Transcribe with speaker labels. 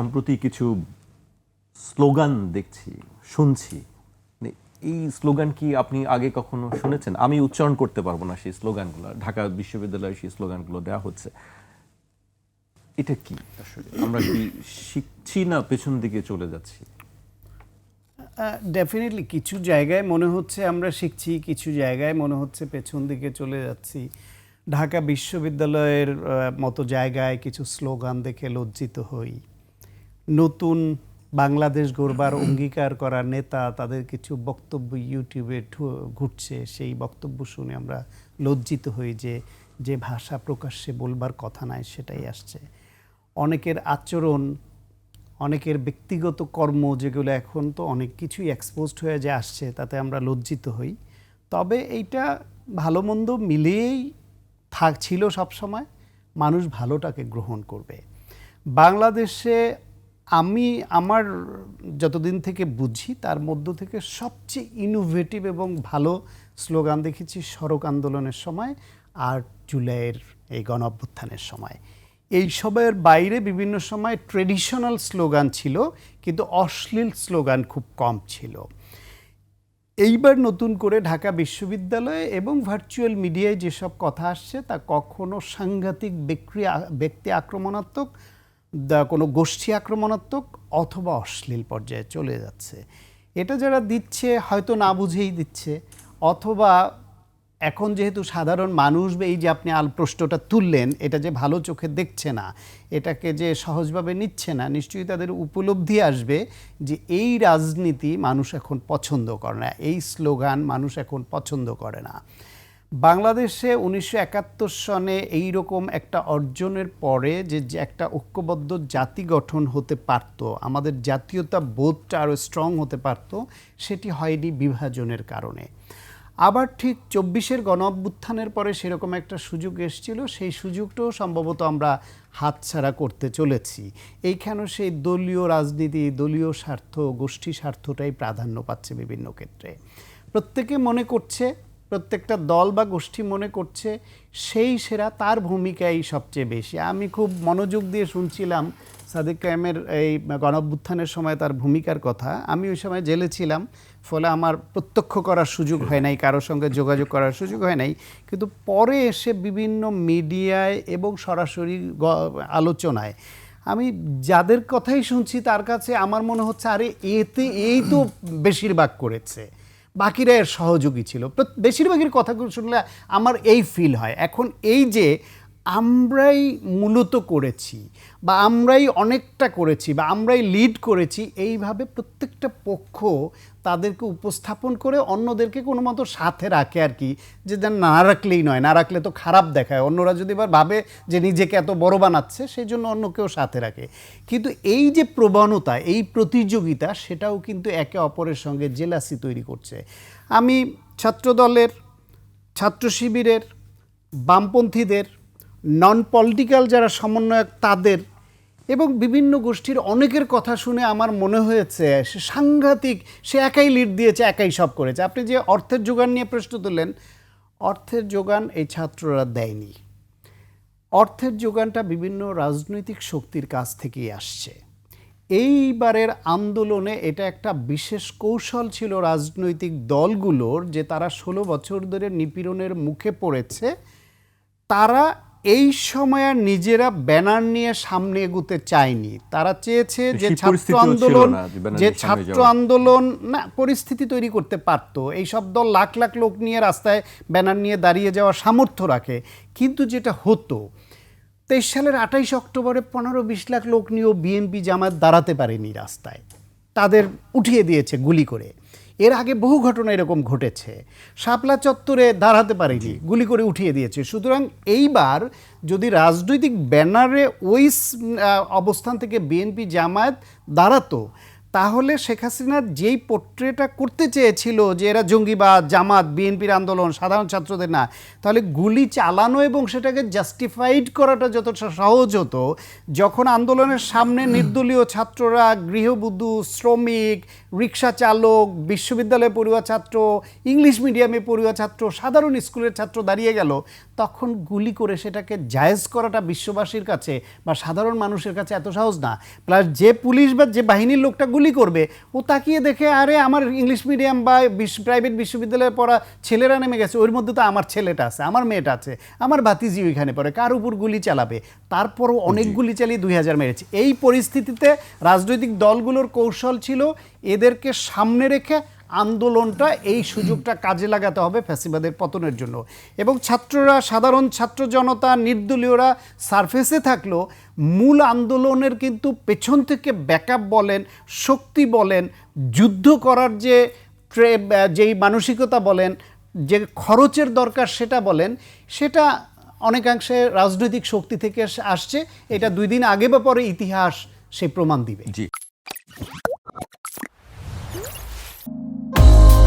Speaker 1: সম্প্রতি কিছু স্লোগান দেখছি, শুনছি। মানে এই স্লোগান কি আপনি আগে কখনো শুনেছেন? আমি উচ্চারণ করতে পারব না সেই স্লোগানগুলো। ঢাকা বিশ্ববিদ্যালয়ে সেই স্লোগানগুলো দেওয়া হচ্ছে। এটা কি আসলে? আমরা কি শিখছি না পেছন দিকে চলে যাচ্ছি?
Speaker 2: ডেফিনেটলি কিছু জায়গায় মনে হচ্ছে আমরা শিখছি, কিছু জায়গায় মনে হচ্ছে পেছন দিকে চলে যাচ্ছি। ঢাকা বিশ্ববিদ্যালয়ের মতো জায়গায় কিছু স্লোগান দেখে লজ্জিত হই। নতুন বাংলাদেশ গড়বার অঙ্গীকার করা নেতা, তাদের কিছু বক্তব্য ইউটিউবে ঘুরছে। সেই বক্তব্য শুনে আমরা লজ্জিত হই যে যে ভাষা প্রকাশ্যে বলবার কথা নাই, সেটাই আসছে। অনেকের আচরণ, অনেকের ব্যক্তিগত কর্ম যেগুলো এখন তো অনেক কিছুই এক্সপোজড হয়ে যে আসছে, তাতে আমরা লজ্জিত হই। তবে এইটা ভালো মন্দ মিলিয়েই থাক ছিল সবসময়। মানুষ ভালোটাকে গ্রহণ করবে। বাংলাদেশে আমি আমার যতদিন থেকে বুঝি, তার মধ্য থেকে সবচেয়ে ইনোভেটিভ এবং ভালো স্লোগান দেখেছি, সড়ক আন্দোলনের সময় আর জুলাইয়ের এই গণ অভ্যুত্থানের সময়। এই সবের বাইরে বিভিন্ন সময় ট্রেডিশনাল স্লোগান ছিল, কিন্তু অশ্লীল স্লোগান খুব কম ছিল। এইবার নতুন করে ঢাকা বিশ্ববিদ্যালয়ে এবং ভার্চুয়াল মিডিয়ায় যেসব কথা আসছে, তা কখনো সাংঘাতিক ব্যক্তি ব্যক্তি আক্রমণাত্মক কোনো গোষ্ঠী আক্রমণাত্মক অথবা অশ্লীল পর্যায়ে চলে যাচ্ছে। এটা যারা দিচ্ছে হয়তো না বুঝেই দিচ্ছে, অথবা এখন যেহেতু সাধারণ মানুষ এই যে আপনি আল প্রশ্নটা তুললেন, এটা যে ভালো চোখে দেখছে না, এটাকে যে সহজভাবে নিচ্ছে না, নিশ্চয়ই তাদের উপলব্ধি আসবে যে এই রাজনীতি মানুষ এখন পছন্দ করে না, এই স্লোগান মানুষ এখন পছন্দ করে না। বাংলাদেশে উনিশশো একাত্তর সনে এই রকম একটা অর্জনের পরে যে একটা ঐক্যবদ্ধ জাতি গঠন হতে পারত, আমাদের জাতীয়তা বোধটা আরও স্ট্রং হতে পারত, সেটি হয়নি বিভাজনের কারণে। আবার ঠিক চব্বিশের গণ অভ্যুত্থানের পরে সেরকম একটা সুযোগ এসেছিল, সেই সুযোগটাও সম্ভবত আমরা হাতছাড়া করতে চলেছি। এইখানে সেই দলীয় রাজনীতি, দলীয় স্বার্থ, গোষ্ঠী স্বার্থটাই প্রাধান্য পাচ্ছে বিভিন্ন ক্ষেত্রে। প্রত্যেকে মনে করছে প্রত্যেকটা দল বা গোষ্ঠী মনে করছে সেই সেরা তার ভূমিকাই সবচেয়ে বেশি। আমি খুব মনোযোগ দিয়ে শুনছিলাম সাদিক কায়েমের এই গণঅভ্যুত্থানের সময় তার ভূমিকার কথা। আমি ওই সময় জেলে ছিলাম, ফলে আমার প্রত্যক্ষ করার সুযোগ হয় নাই, কারোর সঙ্গে যোগাযোগ করার সুযোগ হয় নাই। কিন্তু পরে এসে বিভিন্ন মিডিয়ায় এবং সরাসরি আলোচনায় আমি যাদের কথাই শুনছি তার কাছে আমার মনে হচ্ছে, আরে এতে এই তো বেশিরভাগ করেছে। বাকিরা এর সহযোগী ছিল। বেশিরভাগের কথাগুলো শুনলে আমার এই ফিল হয়। এখন এই যে আমরাই মূলত করেছি বা আমরাই অনেকটা করেছি বা আমরাই লিড করেছি, এইভাবে প্রত্যেকটা পক্ষ তাদেরকে উপস্থাপন করে অন্যদেরকে কোনো মতো সাথে রাখে আর কি। যে যেন না রাখলেই নয়, না রাখলে তো খারাপ দেখায়। অন্যরা যদি এবার ভাবে যে নিজেকে এত বড় বানাচ্ছে সেই জন্য অন্য কেউ সাথে রাখে। কিন্তু এই যে প্রবণতা, এই প্রতিযোগিতা, সেটাও কিন্তু একে অপরের সঙ্গে জেলাসি তৈরি করছে। আমি ছাত্রদলের ছাত্র শিবিরের বামপন্থীদের নন পলিটিক্যাল যারা সমন্বয়ক তাদের এবং বিভিন্ন গোষ্ঠীর অনেকের কথা শুনে আমার মনে হয়েছে, সে সাংঘাতিক, সে একাই লিড দিয়েছে, একাই সব করেছে। আপনি যে অর্থের যোগান নিয়ে প্রশ্ন তুললেন, অর্থের যোগান এই ছাত্ররা দেয়নি। অর্থের যোগানটা বিভিন্ন রাজনৈতিক শক্তির কাছ থেকেই আসছে। এইবারের আন্দোলনে এটা একটা বিশেষ কৌশল ছিল রাজনৈতিক দলগুলোর, যে তারা ষোলো বছর ধরে নিপীড়নের মুখে পড়েছে। তারা এই সময় আর নিজেরা ব্যানার নিয়ে সামনে এগুতে চায়নি। তারা চেয়েছে যে ছাত্র আন্দোলন
Speaker 1: যে
Speaker 2: ছাত্র আন্দোলন না পরিস্থিতি তৈরি করতে পারতো। এই সব দল লাখ লাখ লোক নিয়ে রাস্তায় ব্যানার নিয়ে দাঁড়িয়ে যাওয়ার সামর্থ্য রাখে। কিন্তু যেটা হতো তেইশ সালের আঠাইশ অক্টোবরে পনেরো বিশ লাখ লোক নিয়েও বিএনপি জামাত দাঁড়াতে পারেনি রাস্তায়। তাদের উঠিয়ে দিয়েছে গুলি করে। এর আগে বহু ঘটনা এরকম ঘটেছে। শাপলা চত্বরে দাঁড়াতে পারেনি গুলি করে উঠিয়ে দিয়েছে। সুতরাং এইবার যদি রাজনৈতিক ব্যানারে ওই অবস্থান থেকে বিএনপি জামায়াত দাঁড়াতো তাহলে শেখ হাসিনা যেই পোট্রেটা করতে চেয়েছিল যে এরা জঙ্গিবাদ জামাত বিএনপির আন্দোলন সাধারণ ছাত্রদের না তাহলে গুলি চালানো এবং সেটাকে জাস্টিফাইড করাটা যতটা সহজ হতো যখন আন্দোলনের সামনে নির্দলীয় ছাত্ররা গৃহবধূ শ্রমিক রিক্সা চালক বিশ্ববিদ্যালয়ে পড়ুয়া ছাত্র ইংলিশ মিডিয়ামে পড়ুয়া ছাত্র সাধারণ স্কুলের ছাত্র দাঁড়িয়ে গেল তখন গুলি করে সেটাকে জায়েজ করাটা বিশ্ববাসীর কাছে বা সাধারণ মানুষের কাছে এত সহজ না। প্লাস যে পুলিশ বা যে বাহিনীর লোকটা গুলি করবে ও তাকিয়ে দেখে আরে আমার ইংলিশ মিডিয়াম বা প্রাইভেট বিশ্ববিদ্যালয়ে পড়া ছেলেরা নেমে গেছে ওর মধ্যে তো আমার ছেলেটা আছে আমার মেয়েটা আছে আমার ভাতিজি ওইখানে পড়ে কার উপর গুলি চালাবে? তারপরও অনেক গুলি চালিয়ে দুই হাজার মেরেছে। এই পরিস্থিতিতে রাজনৈতিক দলগুলোর কৌশল ছিল এদেরকে সামনে রেখে আন্দোলনটা এই সুযোগটা কাজে লাগাতে হবে ফ্যাসিবাদের পতনের জন্য। এবং ছাত্ররা, সাধারণ ছাত্র জনতা, নির্দলীয়রা সারফেসে থাকলেও মূল আন্দোলনের কিন্তু পেছন থেকে ব্যাকআপ বলেন, শক্তি বলেন, যুদ্ধ করার যে যেই মানসিকতা বলেন, যে খরচের দরকার সেটা বলেন, সেটা অনেকাংশে রাজনৈতিক শক্তি থেকে আসছে। এটা দুই দিন আগে বা পরে ইতিহাস সে প্রমাণ দিবে।
Speaker 1: জি।